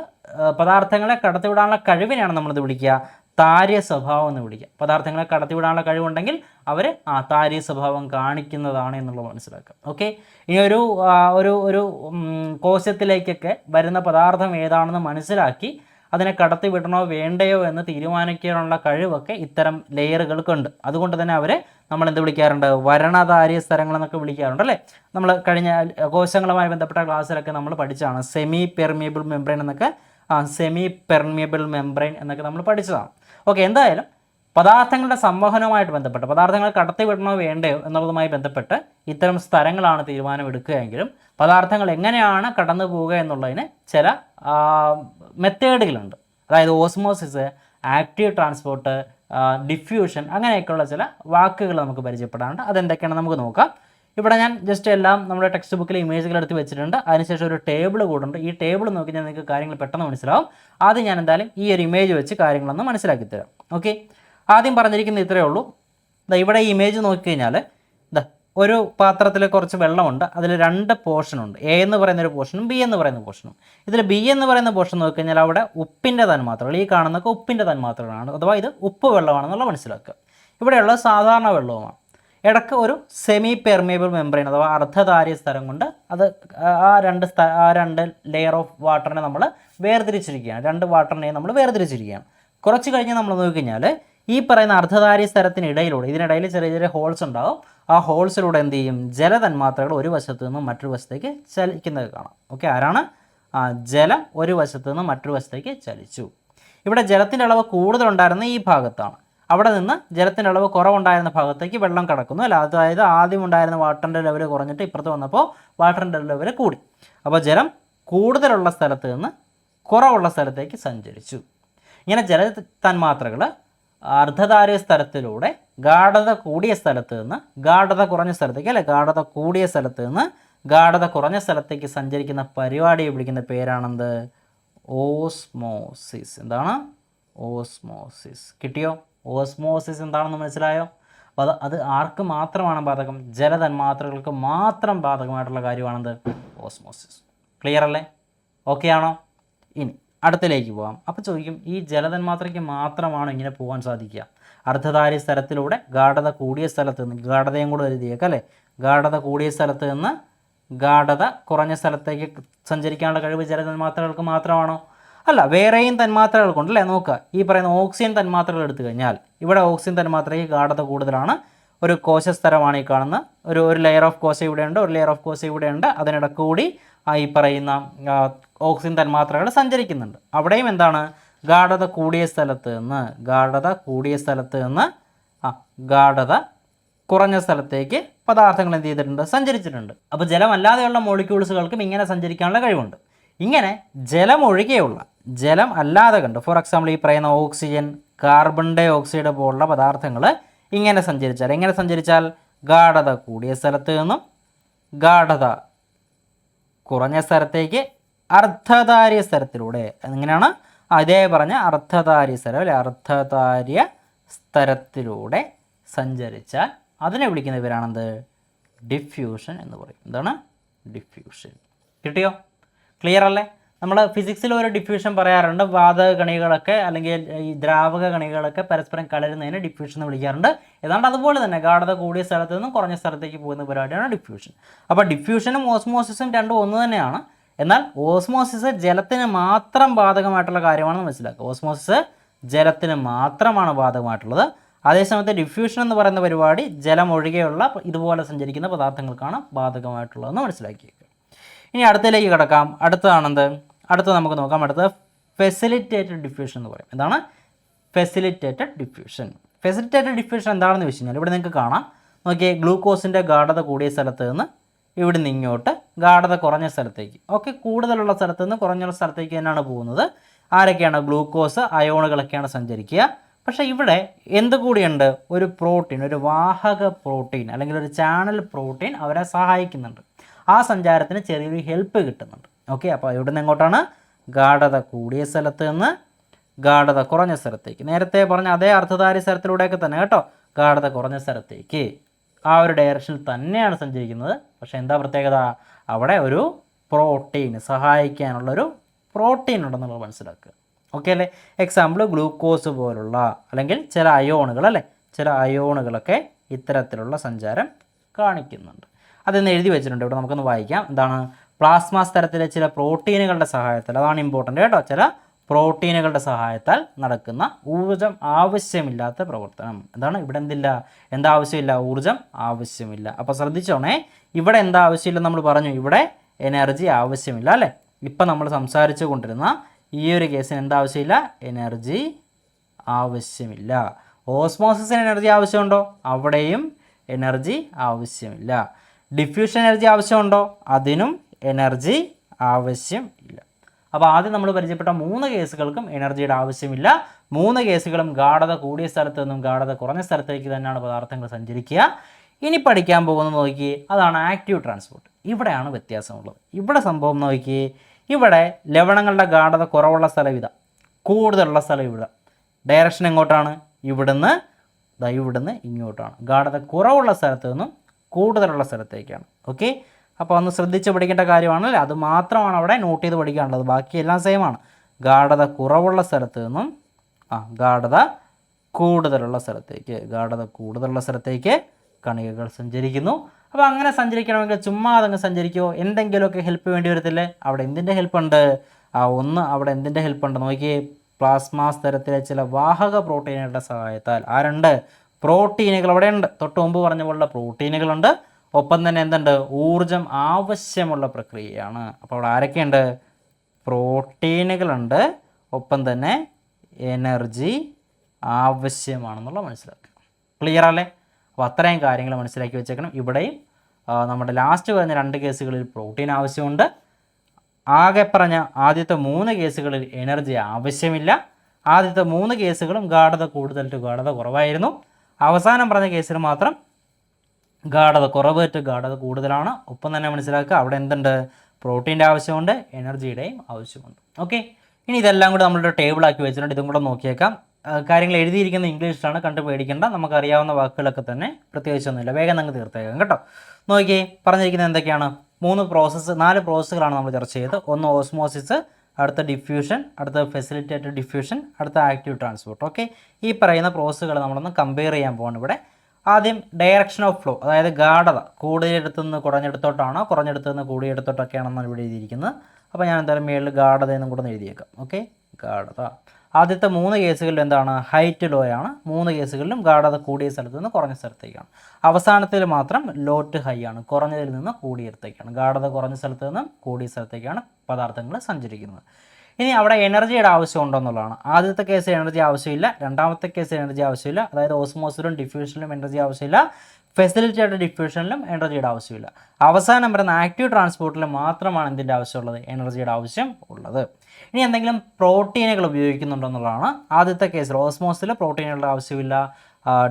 പദാർത്ഥങ്ങളെ കടത്തിവിടാനുള്ള കഴിവിനെയാണ് നമ്മളിത് വിളിക്കുക. താര്യ സ്വഭാവം എന്ന് വിളിക്കാം. പദാർത്ഥങ്ങളെ കടത്തിവിടാനുള്ള കഴിവുണ്ടെങ്കിൽ അവർ ആ താര്യ സ്വഭാവം കാണിക്കുന്നതാണ് എന്നുള്ളത് മനസ്സിലാക്കുക. ഓക്കെ? ഇനി ഒരു ഒരു ഒരു കോശത്തിലേക്കൊക്കെ വരുന്ന പദാർത്ഥം ഏതാണെന്ന് മനസ്സിലാക്കി അതിനെ കടത്തിവിടണോ വേണ്ടയോ എന്ന് തീരുമാനിക്കാനുള്ള കഴിവൊക്കെ ഇത്തരം ലെയറുകൾക്കുണ്ട്. അതുകൊണ്ട് തന്നെ അവരെ നമ്മൾ എന്ത് വിളിക്കാറുണ്ട്? വരണതാര്യ സ്ഥലങ്ങൾ എന്നൊക്കെ വിളിക്കാറുണ്ട് അല്ലേ? നമ്മൾ കഴിഞ്ഞ കോശങ്ങളുമായി ബന്ധപ്പെട്ട ക്ലാസ്സിലൊക്കെ നമ്മൾ പഠിച്ചതാണ്. സെമി പെർമിയബിൾ മെംബ്രെയിൻ എന്നൊക്കെ സെമി പെർമിയബിൾ മെംബ്രെയിൻ എന്നൊക്കെ നമ്മൾ പഠിച്ചതാണ്. ഓക്കെ എന്തായാലും പദാർത്ഥങ്ങളുടെ സംവഹനവുമായിട്ട് ബന്ധപ്പെട്ട് പദാർത്ഥങ്ങൾ കടത്തിവിടണോ വേണ്ടയോ എന്നുള്ളതുമായി ബന്ധപ്പെട്ട് ഇത്തരം സ്ഥലങ്ങളാണ് തീരുമാനമെടുക്കുകയെങ്കിലും പദാർത്ഥങ്ങൾ എങ്ങനെയാണ് കടന്നു പോവുക എന്നുള്ളതിന് ചില മെത്തേഡുകളുണ്ട്. അതായത് ഓസ്മോസിസ് ആക്റ്റീവ് ട്രാൻസ്പോർട്ട് ഡിഫ്യൂഷൻ അങ്ങനെയൊക്കെയുള്ള ചില വാക്കുകൾ നമുക്ക് പരിചയപ്പെടാറുണ്ട് അതെന്തൊക്കെയാണ് നമുക്ക് നോക്കാം. ഇവിടെ ഞാൻ ജസ്റ്റ് എല്ലാം നമ്മുടെ ടെക്സ്റ്റ് ബുക്കിലെ ഇമേജുകൾ എടുത്ത് വെച്ചിട്ടുണ്ട്. അതിനുശേഷം ഒരു ടേബിൾ കൂടുണ്ട്. ഈ ടേബിൾ നോക്കി ഞാൻ നിങ്ങൾക്ക് കാര്യങ്ങൾ പെട്ടെന്ന് മനസ്സിലാവും. ആദ്യം ഞാൻ എന്തായാലും ഈ ഒരു ഇമേജ് വെച്ച് കാര്യങ്ങളൊന്ന് മനസ്സിലാക്കി തരാം. ഓക്കെ ആദ്യം പറഞ്ഞിരിക്കുന്നത് ഇത്രയേ ഉള്ളൂ. ഇതാ ഇവിടെ ഈ ഇമേജ് നോക്കിക്കഴിഞ്ഞാൽ ഇതാ ഒരു പാത്രത്തിൽ കുറച്ച് വെള്ളമുണ്ട്. അതിൽ രണ്ട് പോർഷനുണ്ട് എ എന്ന് പറയുന്ന ഒരു പോർഷനും ബി എന്ന് പറയുന്ന പോർഷനും ഇതിൽ ബി എന്ന് പറയുന്ന പോർഷൻ നോക്കിക്കഴിഞ്ഞാൽ അവിടെ ഉപ്പിന്റെ തന്മാത്രകൾ ഈ കാണുന്നൊക്കെ ഉപ്പിന്റെ തന്മാത്രകളാണ് അഥവാ ഇത് ഉപ്പ് വെള്ളമാണെന്നുള്ള മനസ്സിലാക്കുക. ഇവിടെയുള്ള സാധാരണ വെള്ളവുമാണ്. ഇടയ്ക്ക് ഒരു സെമി പെർമിയബിൾ മെംബ്രെയിൻ അഥവാ അർദ്ധധാരിയ സ്ഥലം കൊണ്ട് അത് ആ രണ്ട് ആ രണ്ട് ലെയർ ഓഫ് വാട്ടറിനെ നമ്മൾ വേർതിരിച്ചിരിക്കുകയാണ്. രണ്ട് വാട്ടറിനെയും നമ്മൾ വേർതിരിച്ചിരിക്കുകയാണ്. കുറച്ച് കഴിഞ്ഞ് നമ്മൾ നോക്കിക്കഴിഞ്ഞാൽ ഈ പറയുന്ന അർദ്ധധാരി സ്ഥലത്തിനിടയിലൂടെ ഇതിനിടയിൽ ചെറിയ ചെറിയ ഹോൾസ് ഉണ്ടാകും ആ ഹോൾസിലൂടെ എന്ത് ചെയ്യും? ജലതന്മാത്രകൾ ഒരു വശത്തു നിന്നും മറ്റൊരു വശത്തേക്ക് ചലിക്കുന്നത് കാണാം. ഓക്കെ ആരാണ്? ജലം ഒരു വശത്തു നിന്നും മറ്റൊരു വശത്തേക്ക് ചലിച്ചു. ഇവിടെ ജലത്തിന്റെ അളവ് കൂടുതലുണ്ടായിരുന്ന ഈ ഭാഗത്താണ്. അവിടെ നിന്ന് ജലത്തിന്റെ അളവ് കുറവുണ്ടായിരുന്ന ഭാഗത്തേക്ക് വെള്ളം കടക്കുന്നു അല്ല? അതായത് ആദ്യം ഉണ്ടായിരുന്ന വാട്ടറിന്റെ ലെവൽ കുറഞ്ഞിട്ട് ഇപ്പുറത്ത് വന്നപ്പോൾ വാട്ടറിന്റെ ലെവൽ കൂടി. അപ്പോൾ ജലം കൂടുതലുള്ള സ്ഥലത്ത് നിന്ന് കുറവുള്ള സ്ഥലത്തേക്ക് സഞ്ചരിച്ചു. ഇങ്ങനെ ജല തന്മാത്രകൾ അർദ്ധധാര സ്ഥലത്തിലൂടെ ഗാഠത കൂടിയ സ്ഥലത്ത് നിന്ന് ഗാഠത കുറഞ്ഞ സ്ഥലത്തേക്ക് അല്ലെ? ഗാഠത കൂടിയ സ്ഥലത്ത് നിന്ന് ഗാഠത കുറഞ്ഞ സ്ഥലത്തേക്ക് സഞ്ചരിക്കുന്ന പരിപാടിയെ വിളിക്കുന്ന പേരാണെന്ത്? ഓസ്മോസിസ്. എന്താണ്? ഓസ്മോസിസ്. കിട്ടിയോ? ഓസ്മോസിസ് എന്താണെന്ന് മനസ്സിലായോ? അപ്പോൾ അത് അത് ആർക്ക് മാത്രമാണ് ബാധകം? ജലതന്മാത്രകൾക്ക് മാത്രം ബാധകമായിട്ടുള്ള കാര്യമാണെന്ത്? ഓസ്മോസിസ്. ക്ലിയർ അല്ലേ? ഓക്കെ ആണോ? ഇനി അടുത്തിലേക്ക് പോകാം അപ്പോൾ ചോദിക്കും ഈ ജലതന്മാത്രയ്ക്ക് മാത്രമാണ് ഇങ്ങനെ പോകാൻ സാധിക്കുക? അർദ്ധധാരി സ്ഥലത്തിലൂടെ ഗാഠത കൂടിയ സ്ഥലത്ത് നിന്ന് ഗാഠതയും കൂടെ എഴുതിയേക്കാം അല്ലേ? ഗാഠത കൂടിയ സ്ഥലത്ത് നിന്ന് ഗാഠത കുറഞ്ഞ സ്ഥലത്തേക്ക് സഞ്ചരിക്കാനുള്ള കഴിവ് ജലതന്മാത്രകൾക്ക് മാത്രമാണോ? അല്ല വേറെയും തന്മാത്രകൾ കൊണ്ട് അല്ലേ നോക്കുക ഈ പറയുന്ന ഓക്സിജൻ തന്മാത്രകൾ എടുത്തു കഴിഞ്ഞാൽ ഇവിടെ ഓക്സിജൻ തന്മാത്രയ്ക്ക് ഗാഠത കൂടുതലാണ്. ഒരു കോശസ്തരമാണ് ഈ കാണുന്ന. ഒരു ഒരു ലെയർ ഓഫ് കോശ ഇവിടെയുണ്ട് ഒരു ലെയർ ഓഫ് കോശ ഇവിടെയുണ്ട്. അതിനിടെ കൂടി ആ ഈ പറയുന്ന ഓക്സിജൻ തന്മാത്രകൾ സഞ്ചരിക്കുന്നുണ്ട്. അവിടെയും എന്താണ്? ഗാഠത കൂടിയ സ്ഥലത്ത് നിന്ന് ഗാഠത കൂടിയ സ്ഥലത്ത് നിന്ന് ആ ഗാഠത കുറഞ്ഞ സ്ഥലത്തേക്ക് പദാർത്ഥങ്ങൾ എന്ത് ചെയ്തിട്ടുണ്ട്? സഞ്ചരിച്ചിട്ടുണ്ട്. അപ്പോൾ ജലമല്ലാതെയുള്ള മോളിക്യൂൾസുകൾക്കും ഇങ്ങനെ സഞ്ചരിക്കാനുള്ള കഴിവുണ്ട്. ഇങ്ങനെ ജലം ഒഴികെയുള്ള ജലം അല്ലാതെ കണ്ട്. ഫോർ എക്സാമ്പിൾ ഈ പറയുന്ന ഓക്സിജൻ കാർബൺ ഡൈ ഓക്സൈഡ് പോലുള്ള പദാർത്ഥങ്ങൾ ഇങ്ങനെ സഞ്ചരിച്ചാൽ എങ്ങനെ സഞ്ചരിച്ചാൽ? ഗാഠത കൂടിയ സ്ഥലത്ത് നിന്നും ഗാഠത കുറഞ്ഞ സ്ഥലത്തേക്ക് അർദ്ധതാര്യ സ്ഥലത്തിലൂടെ എങ്ങനെയാണ്? അതേ പറഞ്ഞ അർദ്ധതാര്യ സ്ഥലം അല്ലെ? അർദ്ധതാര്യ സ്ഥലത്തിലൂടെ സഞ്ചരിച്ചാൽ അതിനെ വിളിക്കുന്ന പേരാണെന്ത് ഡിഫ്യൂഷൻ എന്ന് പറയും. എന്താണ്? ഡിഫ്യൂഷൻ കിട്ടിയോ? ക്ലിയർ അല്ലേ? നമ്മൾ ഫിസിക്സിൽ ഒരു ഡിഫ്യൂഷൻ പറയാറുണ്ട്. വാതക കണികളൊക്കെ അല്ലെങ്കിൽ ഈ ദ്രാവക കണികളൊക്കെ പരസ്പരം കലരുന്നതിന് ഡിഫ്യൂഷൻ എന്ന് വിളിക്കാറുണ്ട്. ഏതാണ്ട് അതുപോലെ തന്നെ ഗാഠത കൂടിയ സ്ഥലത്ത് നിന്നും കുറഞ്ഞ സ്ഥലത്തേക്ക് പോകുന്ന പരിപാടിയാണ് ഡിഫ്യൂഷൻ അപ്പോൾ ഡിഫ്യൂഷനും ഓസ്മോസിസും രണ്ടും ഒന്ന് തന്നെയാണ്. എന്നാൽ ഓസ്മോസിസ് ജലത്തിന് മാത്രം ബാധകമായിട്ടുള്ള കാര്യമാണെന്ന് മനസ്സിലാക്കുക. ഓസ്മോസിസ് ജലത്തിന് മാത്രമാണ് ബാധകമായിട്ടുള്ളത്. അതേസമയത്ത് ഡിഫ്യൂഷൻ എന്ന് പറയുന്ന പരിപാടി ജലം ഒഴികെയുള്ള ഇതുപോലെ സഞ്ചരിക്കുന്ന പദാർത്ഥങ്ങൾക്കാണ് ബാധകമായിട്ടുള്ളതെന്ന് മനസ്സിലാക്കിയേക്കുക. ഇനി അടുത്തതിലേക്ക് കിടക്കാം. അടുത്തതാണെന്ത്? അടുത്ത നമുക്ക് നോക്കാം. അടുത്തത് ഫെസിലിറ്റേറ്റഡ് ഡിഫ്യൂഷൻ എന്ന് പറയും. എന്താണ്? ഫെസിലിറ്റേറ്റഡ് ഡിഫ്യൂഷൻ ഫെസിലിറ്റേറ്റഡ് ഡിഫ്യൂഷൻ എന്താണെന്ന് വെച്ച് കഴിഞ്ഞാൽ ഇവിടെ നിങ്ങൾക്ക് കാണാം. നോക്കിയേ ഗ്ലൂക്കോസിന്റെ ഗാഠത കൂടിയ സ്ഥലത്ത് നിന്ന് ഇവിടെ നിന്ന് ഇങ്ങോട്ട് ഗാഠത കുറഞ്ഞ സ്ഥലത്തേക്ക്. ഓക്കെ കൂടുതലുള്ള സ്ഥലത്ത് നിന്ന് കുറഞ്ഞുള്ള സ്ഥലത്തേക്ക് തന്നെയാണ് പോകുന്നത്. ആരൊക്കെയാണ്? ഗ്ലൂക്കോസ് അയോണുകളൊക്കെയാണ് സഞ്ചരിക്കുക. പക്ഷേ ഇവിടെ എന്ത് കൂടിയുണ്ട് ഒരു പ്രോട്ടീൻ ഒരു വാഹക പ്രോട്ടീൻ അല്ലെങ്കിൽ ഒരു ചാനൽ പ്രോട്ടീൻ അവരെ സഹായിക്കുന്നുണ്ട്. ആ സഞ്ചാരത്തിന് ചെറിയൊരു ഹെൽപ്പ് കിട്ടുന്നുണ്ട്. ഓക്കെ അപ്പോൾ ഇവിടെ നിന്ന് എങ്ങോട്ടാണ്? ഗാഠത കൂടിയ സ്ഥലത്ത് നിന്ന് ഗാഠത കുറഞ്ഞ സ്ഥലത്തേക്ക്. നേരത്തെ പറഞ്ഞ അതേ അർത്ഥധാരി സ്ഥലത്തിലൂടെയൊക്കെ തന്നെ കേട്ടോ? ഗാഠത കുറഞ്ഞ സ്ഥലത്തേക്ക്. ആ ഒരു ഡയറക്ഷനിൽ തന്നെയാണ് സഞ്ചരിക്കുന്നത്. പക്ഷേ എന്താ പ്രത്യേകത? അവിടെ ഒരു പ്രോട്ടീൻ സഹായിക്കാനുള്ളൊരു പ്രോട്ടീൻ ഉണ്ടെന്നുള്ളത് മനസ്സിലാക്കുക. ഓക്കെ അല്ലേ? എക്സാമ്പിൾ ഗ്ലൂക്കോസ് പോലുള്ള അല്ലെങ്കിൽ ചില അയോണുകൾ അല്ലേ? ചില അയോണുകളൊക്കെ ഇത്തരത്തിലുള്ള സഞ്ചാരം കാണിക്കുന്നുണ്ട്. അതെന്ന് എഴുതി വെച്ചിട്ടുണ്ട്. ഇവിടെ നമുക്കൊന്ന് വായിക്കാം. എന്താണ്? പ്ലാസ്മ സ്തരത്തിലെ ചില പ്രോട്ടീനുകളുടെ സഹായത്താൽ അതാണ് ഇമ്പോർട്ടന്റ് കേട്ടോ ചില പ്രോട്ടീനുകളുടെ സഹായത്താൽ നടക്കുന്ന ഊർജം ആവശ്യമില്ലാത്ത പ്രവർത്തനം. എന്താണ്? ഇവിടെ എന്തില്ല? എന്താ ആവശ്യമില്ല? ഊർജം ആവശ്യമില്ല. അപ്പോൾ ശ്രദ്ധിച്ചോണേ ഇവിടെ എന്താ ആവശ്യമില്ല നമ്മൾ പറഞ്ഞു. ഇവിടെ എനർജി ആവശ്യമില്ല അല്ലേ? ഇപ്പം നമ്മൾ സംസാരിച്ചു കൊണ്ടിരുന്ന ഈ ഒരു കേസിന് എന്താ ആവശ്യമില്ല? എനർജി ആവശ്യമില്ല. ഓസ്മോസിന് എനർജി ആവശ്യമുണ്ടോ? അവിടെയും എനർജി ആവശ്യമില്ല. ഡിഫ്യൂഷൻ എനർജി ആവശ്യമുണ്ടോ? അതിനും എനർജി ആവശ്യമില്ല അപ്പോൾ ആദ്യം നമ്മൾ പരിചയപ്പെട്ട മൂന്ന് കേസുകൾക്കും എനർജിയുടെ ആവശ്യമില്ല. മൂന്ന് കേസുകളും ഗാഠത കൂടിയ സ്ഥലത്ത് നിന്നും ഗാഠത കുറഞ്ഞ സ്ഥലത്തേക്ക് തന്നെയാണ് പദാർത്ഥങ്ങൾ സഞ്ചരിക്കുക. ഇനി പഠിക്കാൻ പോകുന്നത് നോക്കി അതാണ് ആക്റ്റീവ് ട്രാൻസ്പോർട്ട് ഇവിടെയാണ് വ്യത്യാസമുള്ളത്. ഇവിടെ സംഭവം നോക്കി ഇവിടെ ലവണങ്ങളുടെ ഗാഠത കുറവുള്ള സ്ഥലം ഇതാ. കൂടുതലുള്ള സ്ഥലം ഇവിടെ. ഡയറക്ഷൻ എങ്ങോട്ടാണ്? ഇവിടുന്ന് ദാ ഇവിടുന്ന് ഇങ്ങോട്ടാണ്. ഗാഠത കുറവുള്ള സ്ഥലത്ത് നിന്നും കൂടുതലുള്ള സ്ഥലത്തേക്കാണ്. ഓക്കെ അപ്പോൾ ഒന്ന് ശ്രദ്ധിച്ച് പഠിക്കേണ്ട കാര്യമാണല്ലേ? അത് മാത്രമാണ് അവിടെ നോട്ട് ചെയ്ത് പഠിക്കാനുള്ളത്. ബാക്കിയെല്ലാം സെയിം ആണ്. ഗാഠത കുറവുള്ള സ്ഥലത്ത് നിന്നും ആ ഗാഠത കൂടുതലുള്ള സ്ഥലത്തേക്ക് ഗാഠത കൂടുതലുള്ള സ്ഥലത്തേക്ക് കണികകൾ സഞ്ചരിക്കുന്നു. അപ്പോൾ അങ്ങനെ സഞ്ചരിക്കണമെങ്കിൽ ചുമ്മാ അതങ്ങ് സഞ്ചരിക്കുമോ എന്തെങ്കിലുമൊക്കെ ഹെൽപ്പ് വേണ്ടി വരത്തില്ലേ? അവിടെ എന്തിന്റെ ഹെൽപ്പ് ഉണ്ട്? ആ ഒന്ന് അവിടെ എന്തിന്റെ ഹെൽപ്പ് ഉണ്ട്? നോക്കിയേ പ്ലാസ്മ സ്തരത്തിലെ ചില വാഹക പ്രോട്ടീനുകളുടെ സഹായത്താൽ. ആരുണ്ട് പ്രോട്ടീനുകൾ അവിടെയുണ്ട്. തൊട്ട് മുമ്പ് പറഞ്ഞ പോലുള്ള പ്രോട്ടീനുകളുണ്ട് ഒപ്പം തന്നെ എന്തുണ്ട്? ഊർജം ആവശ്യമുള്ള പ്രക്രിയയാണ്. അപ്പോൾ അവിടെ ആരൊക്കെയുണ്ട്? പ്രോട്ടീനുകളുണ്ട്. ഒപ്പം തന്നെ എനർജി ആവശ്യമാണെന്നുള്ള മനസ്സിലാക്കുക. ക്ലിയർ അല്ലേ? അപ്പോൾ അത്രയും കാര്യങ്ങൾ മനസ്സിലാക്കി വെച്ചേക്കണം. ഇവിടെയും നമ്മുടെ ലാസ്റ്റ് പറഞ്ഞ രണ്ട് കേസുകളിൽ പ്രോട്ടീൻ ആവശ്യമുണ്ട്. ആകെ പറഞ്ഞ ആദ്യത്തെ മൂന്ന് കേസുകളിൽ എനർജി ആവശ്യമില്ല. ആദ്യത്തെ മൂന്ന് കേസുകളും ഗാഠത കൂടുതൽ ടു ഗാഠത കുറവായിരുന്നു. അവസാനം പറഞ്ഞ കേസിൽ മാത്രം ഗാഠത കുറവ് ഗാഢത കൂടുതലാണ്. ഒപ്പം തന്നെ മനസ്സിലാക്കുക അവിടെ എന്തുണ്ട്? പ്രോട്ടീന്റെ ആവശ്യമുണ്ട് എനർജിയുടെയും ആവശ്യമുണ്ട്. ഓക്കെ? ഇനി ഇതെല്ലാം കൂടി നമ്മളൊരു ടേബിളാക്കി വെച്ചിട്ടുണ്ട്. ഇതും കൂടെ നോക്കിയേക്കാം. കാര്യങ്ങൾ എഴുതിയിരിക്കുന്ന ഇംഗ്ലീഷിലാണ് കണ്ടു പേടിക്കേണ്ട. നമുക്കറിയാവുന്ന വാക്കുകളൊക്കെ തന്നെ പ്രത്യേകിച്ചൊന്നുമില്ല. വേഗം അങ്ങ് തീർത്തേക്കാം കേട്ടോ. നോക്കിയേ പറഞ്ഞിരിക്കുന്നത് എന്തൊക്കെയാണ്? മൂന്ന് പ്രോസസ്സ് നാല് പ്രോസസ്സുകളാണ് നമ്മൾ ചർച്ച ചെയ്തത്. ഒന്ന് ഓസ്മോസിസ് അടുത്ത ഡിഫ്യൂഷൻ അടുത്ത ഫെസിലിറ്റേറ്റഡ് ഡിഫ്യൂഷൻ അടുത്ത ആക്റ്റീവ് ട്രാൻസ്പോർട്ട് ഓക്കെ? ഈ പറയുന്ന പ്രോസസ്സുകൾ നമ്മളൊന്ന് കമ്പയർ ചെയ്യാൻ പോകണം ഇവിടെ. ആദ്യം ഡയറക്ഷൻ ഓഫ് ഫ്ലോ അതായത് ഗാഠത കൂടിയെടുത്തു നിന്ന് കുറഞ്ഞെടുത്തോട്ടാണോ കുറഞ്ഞെടുത്തു നിന്ന് കൂടിയെടുത്തോട്ടൊക്കെയാണെന്നാണ് ഇവിടെ എഴുതിയിരിക്കുന്നത്. അപ്പോൾ ഞാൻ എന്തായാലും മേളിൽ ഗാഠത എന്നും കൂടെ എഴുതിയേക്കാം. ഓക്കെ ഗാഠത ആദ്യത്തെ മൂന്ന് കേസുകളിൽ എന്താണ്? ഹൈറ്റ് ലോ ആണ്. മൂന്ന് കേസുകളിലും ഗാഠത കൂടിയ സ്ഥലത്ത് നിന്ന് കുറഞ്ഞ സ്ഥലത്തേക്കാണ്. അവസാനത്തിൽ മാത്രം ലോ ടു ഹൈ ആണ്. കുറഞ്ഞതിൽ നിന്ന് കൂടിയിടത്തേക്കാണ്. ഗാഠത കുറഞ്ഞ സ്ഥലത്ത് നിന്നും കൂടിയ സ്ഥലത്തേക്കാണ് പദാർത്ഥങ്ങൾ സഞ്ചരിക്കുന്നത്. ഇനി അവിടെ എനർജിയുടെ ആവശ്യം ഉണ്ടോ എന്നുള്ളതാണ്. ആദ്യത്തെ കേസ് എനർജി ആവശ്യമില്ല രണ്ടാമത്തെ കേസ് എനർജി ആവശ്യമില്ല. അതായത് ഓസ്മോസിലും ഡിഫ്യൂഷനിലും എനർജി ആവശ്യമില്ല. ഫെസിലിറ്റിയുടെ ഡിഫ്യൂഷനിലും എനർജിയുടെ ആവശ്യമില്ല. അവസാനം വരുന്ന ആക്റ്റീവ് ട്രാൻസ്പോർട്ടിൽ മാത്രമാണ് എന്തിന്റെ ആവശ്യമുള്ളത്? എനർജിയുടെ ആവശ്യം ഉള്ളത്. ഇനി എന്തെങ്കിലും പ്രോട്ടീനുകൾ ഉപയോഗിക്കുന്നുണ്ടോ എന്നുള്ളതാണ് ആദ്യത്തെ കേസിൽ ഓസ്മോസിൽ പ്രോട്ടീനുകളുടെ ആവശ്യമില്ല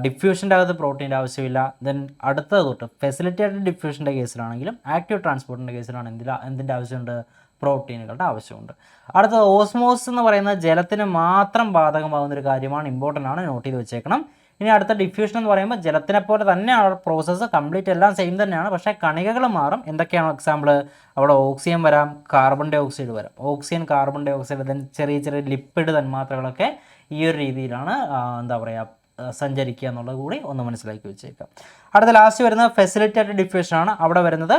ഡിഫ്യൂഷന്റെ അകത്ത് പ്രോട്ടീന്റെ ആവശ്യമില്ല. ദെൻ അടുത്തത് തൊട്ട് ഫെസിലിറ്റേറ്റഡ് ഡിഫ്യൂഷന്റെ കേസിലാണെങ്കിലും ആക്റ്റീവ് ട്രാൻസ്പോർട്ടിന്റെ കേസിലാണ് എന്തിനാ എന്തിന്റെ ആവശ്യമുണ്ട്? പ്രോട്ടീനുകളുടെ ആവശ്യമുണ്ട്. അടുത്തത് ഓസ്മോസ് എന്ന് പറയുന്ന ജലത്തിന് മാത്രം ബാധകമാകുന്ന ഒരു കാര്യമാണ് ഇമ്പോർട്ടന്റ് ആണ്. നോട്ട് ചെയ്ത് വെച്ചേക്കണം. ഇനി അടുത്ത ഡിഫ്യൂഷൻ എന്ന് പറയുമ്പോൾ ജലത്തിനെ പോലെ തന്നെയാണ് പ്രോസസ്സ് കംപ്ലീറ്റ് എല്ലാം സെയിം തന്നെയാണ്. പക്ഷേ കണികകൾ മാറും. എന്തൊക്കെയാണ് എക്സാമ്പിൾ അവിടെ ഓക്സിജൻ വരാം കാർബൺ ഡൈ ഓക്സൈഡ് വരാം. Oxygen carbon dioxide then ചെറിയ ചെറിയ ലിപ്പിഡ് തന്മാത്രകളൊക്കെ ഈ ഒരു രീതിയിലാണ് എന്താ പറയുക സഞ്ചരിക്കുക എന്നുള്ളത് കൂടി ഒന്ന് മനസ്സിലാക്കി വെച്ചേക്കാം. അടുത്ത ലാസ്റ്റ് വരുന്നത് ഫെസിലിറ്റേറ്റഡ് ഡിഫ്യൂഷൻ ആണ്. അവിടെ വരുന്നത്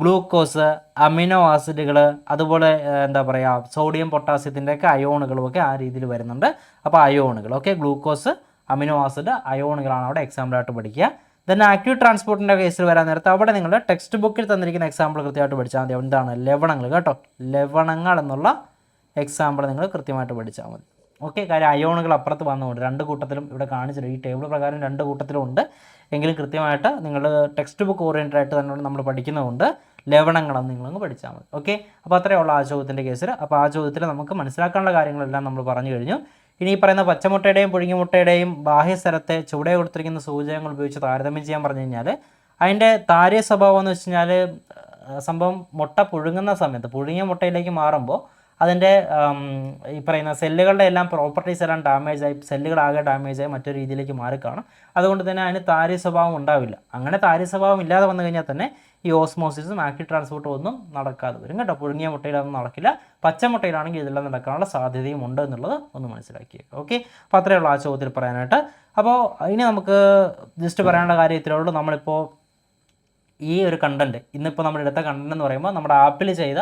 ഗ്ലൂക്കോസ് അമിനോ ആസിഡുകൾ അതുപോലെ എന്താ പറയുക സോഡിയം പൊട്ടാസ്യത്തിന്റെയൊക്കെ അയോണുകളും ഒക്കെ ആ രീതിയിൽ വരുന്നുണ്ട്. അപ്പോൾ അയോണുകൾ ഓക്കെ? ഗ്ലൂക്കോസ് അമിനോ ആസിഡ് അയോണുകളാണ് അവിടെ എക്സാമ്പിളായിട്ട് പഠിക്കുക. ദെൻ ആക്റ്റീവ് ട്രാൻസ്പോർട്ടിന്റെ കേസിൽ വരാൻ നേരത്തെ അവിടെ നിങ്ങൾ ടെക്സ്റ്റ് ബുക്കിൽ തന്നിരിക്കുന്ന എക്സാമ്പിൾ കൃത്യമായിട്ട് പഠിച്ചാൽ മതി. എന്താണ്? ലവണങ്ങൾ കേട്ടോ? ലവണങ്ങൾ എന്നുള്ള എക്സാമ്പിൾ നിങ്ങൾ കൃത്യമായിട്ട് പഠിച്ചാൽ മതി. ഓക്കെ കാര്യം അയോണുകൾ അപ്പുറത്ത് വന്നുകൊണ്ട് രണ്ട് കൂട്ടത്തിലും ഇവിടെ കാണിച്ചിട്ടുണ്ട്. ഈ ടേബിൾ പ്രകാരം രണ്ട് കൂട്ടത്തിലും ഉണ്ട്. എങ്കിലും കൃത്യമായിട്ട് നിങ്ങൾ ടെക്സ്റ്റ് ബുക്ക് ഓറിയന്റഡ് ആയിട്ട് തന്നെ നമ്മൾ പഠിക്കുന്നതുകൊണ്ട് ലവണങ്ങളെന്ന് നിങ്ങളങ്ങ് പഠിച്ചാൽ മതി. ഓക്കെ? അപ്പോൾ അത്രയേ ഉള്ളൂ ആ ചോദ്യത്തിന്റെ കേസിൽ അപ്പോൾ ആ ചോദ്യത്തിൽ നമുക്ക് മനസ്സിലാക്കാനുള്ള കാര്യങ്ങളെല്ലാം നമ്മൾ പറഞ്ഞു കഴിഞ്ഞു. ഇനി ഈ പറയുന്ന പച്ചമുട്ടയുടെയും പുഴുങ്ങിമുട്ടയുടെയും ബാഹ്യസ്ഥലത്തെ ചുവടെ കൊടുത്തിരിക്കുന്ന സൂചകങ്ങൾ ഉപയോഗിച്ച് താരതമ്യം ചെയ്യാൻ പറഞ്ഞു കഴിഞ്ഞാൽ അതിന്റെ താര്യ സ്വഭാവം എന്ന് വെച്ച് കഴിഞ്ഞാൽ സംഭവം മുട്ട പുഴുങ്ങുന്ന സമയത്ത് പുഴുങ്ങിയ മുട്ടയിലേക്ക് മാറുമ്പോൾ അതിന്റെ ഈ പറയുന്ന സെല്ലുകളുടെ എല്ലാം പ്രോപ്പർട്ടീസ് എല്ലാം ഡാമേജ് ആയി സെല്ലുകളാകെ ഡാമേജ് ആയി മറ്റൊരു രീതിയിലേക്ക് മാറിക്കാണും. അതുകൊണ്ട് തന്നെ അതിന് താരി സ്വഭാവം ഉണ്ടാവില്ല. അങ്ങനെ താരി സ്വഭാവം ഇല്ലാതെ വന്നു കഴിഞ്ഞാൽ തന്നെ ഈ ഓസ്മോസിസും ആക്റ്റീവ് ട്രാൻസ്പോർട്ടും ഒന്നും നടക്കാതെ വരും കേട്ടോ. പുഴുങ്ങിയ മുട്ടയിലൊന്നും നടക്കില്ല. പച്ച മുട്ടയിലാണെങ്കിൽ ഇതെല്ലാം നടക്കാനുള്ള സാധ്യതയും ഉണ്ട് എന്നുള്ളത് ഒന്ന് മനസ്സിലാക്കിയേക്കുക ഓക്കെ അപ്പോൾ അത്രയേ ഉള്ളൂ ആ ചോദ്യത്തിൽ പറയാനായിട്ട്. അപ്പോൾ ഇനി നമുക്ക് ജസ്റ്റ് പറയാനുള്ള കാര്യം ഇത്രയേ ഉള്ളൂ. നമ്മളിപ്പോൾ ഈ ഒരു കണ്ടന്റ് ഇന്നിപ്പോൾ നമ്മൾ എടുത്ത കണ്ടന്റ് എന്ന് പറയുമ്പോൾ നമ്മുടെ ആപ്പിൽ ചെയ്ത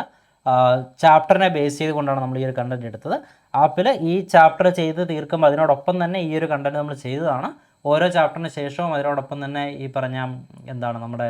ചാപ്റ്ററിനെ ബേസ് ചെയ്തുകൊണ്ടാണ് നമ്മൾ ഈ ഒരു കണ്ടന്റ് എടുത്തത്. ആപ്പിൽ ഈ ചാപ്റ്റർ ചെയ്ത് തീർക്കുമ്പോൾ അതിനോടൊപ്പം തന്നെ ഈ ഒരു കണ്ടന്റ് നമ്മൾ ചെയ്തതാണ്. ഓരോ ചാപ്റ്ററിന് ശേഷവും അതിനോടൊപ്പം തന്നെ ഈ പറഞ്ഞ എന്താണ് നമ്മുടെ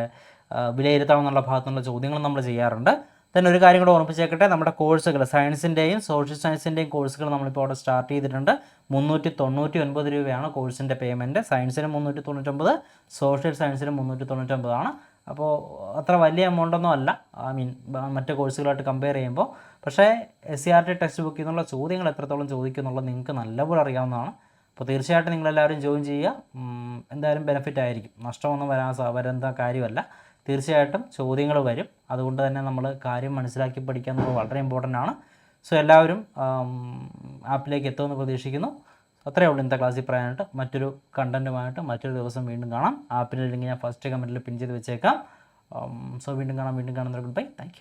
വിലയിരുത്താം വിലയിരുത്താമെന്നുള്ള ഭാഗത്തു നിന്നുള്ള ചോദ്യങ്ങൾ നമ്മൾ ചെയ്യാറുണ്ട്. തന്നെ ഒരു കാര്യം കൂടെ ഓർമ്മിച്ചേക്കട്ടെ നമ്മുടെ കോഴ്സുകൾ സയൻസിന്റെയും സോഷ്യൽ സയൻസിന്റെയും കോഴ്സുകൾ നമ്മളിപ്പോൾ അവിടെ സ്റ്റാർട്ട് ചെയ്തിട്ടുണ്ട്. മുന്നൂറ്റി തൊണ്ണൂറ്റി ഒൻപത് രൂപയാണ് കോഴ്സിന്റെ പേയ്മെന്റ് സയൻസിന് മുന്നൂറ്റി തൊണ്ണൂറ്റൊമ്പത് സോഷ്യൽ സയൻസിന് മുന്നൂറ്റി തൊണ്ണൂറ്റൊമ്പതാണ് അപ്പോൾ അത്ര വലിയ എമൗണ്ട് ഒന്നും അല്ല. ഐ മീൻ മറ്റ് കോഴ്സുകളായിട്ട് കമ്പയർ ചെയ്യുമ്പോൾ. പക്ഷേ S C R T text ബുക്കിൽ നിന്നുള്ള ചോദ്യങ്ങൾ എത്രത്തോളം ചോദിക്കും എന്നുള്ളത് നിങ്ങൾക്ക് നല്ലപോലെ അറിയാവുന്നതാണ്. അപ്പോൾ തീർച്ചയായിട്ടും നിങ്ങളെല്ലാവരും ജോയിൻ ചെയ്യുക. എന്തായാലും ബെനിഫിറ്റ് ആയിരിക്കും. നഷ്ടമൊന്നും വരാൻ വരുന്ന കാര്യമല്ല. തീർച്ചയായിട്ടും ചോദ്യങ്ങൾ വരും. അതുകൊണ്ട് തന്നെ നമ്മൾ കാര്യം മനസ്സിലാക്കി എന്നുള്ളത് വളരെ ഇമ്പോർട്ടന്റ് ആണ്. സോ എല്ലാവരും ആപ്പിലേക്ക് എത്തുമെന്ന് പ്രതീക്ഷിക്കുന്നു. അത്രയേ ഉള്ളൂ ഇന്നത്തെ ക്ലാസ്സിൽ പറയാനായിട്ട്. മറ്റൊരു കണ്ടന്റുമായിട്ട് മറ്റൊരു ദിവസം വീണ്ടും കാണാം. ആപ്പിന്റെ ലിങ്ക് ഞാൻ ഫസ്റ്റ് കമന്റിൽ പിൻ ചെയ്ത് വെച്ചേക്കാം. സോ വീണ്ടും കാണാം വീണ്ടും കാണുന്നവർക്ക് ബൈ. താങ്ക്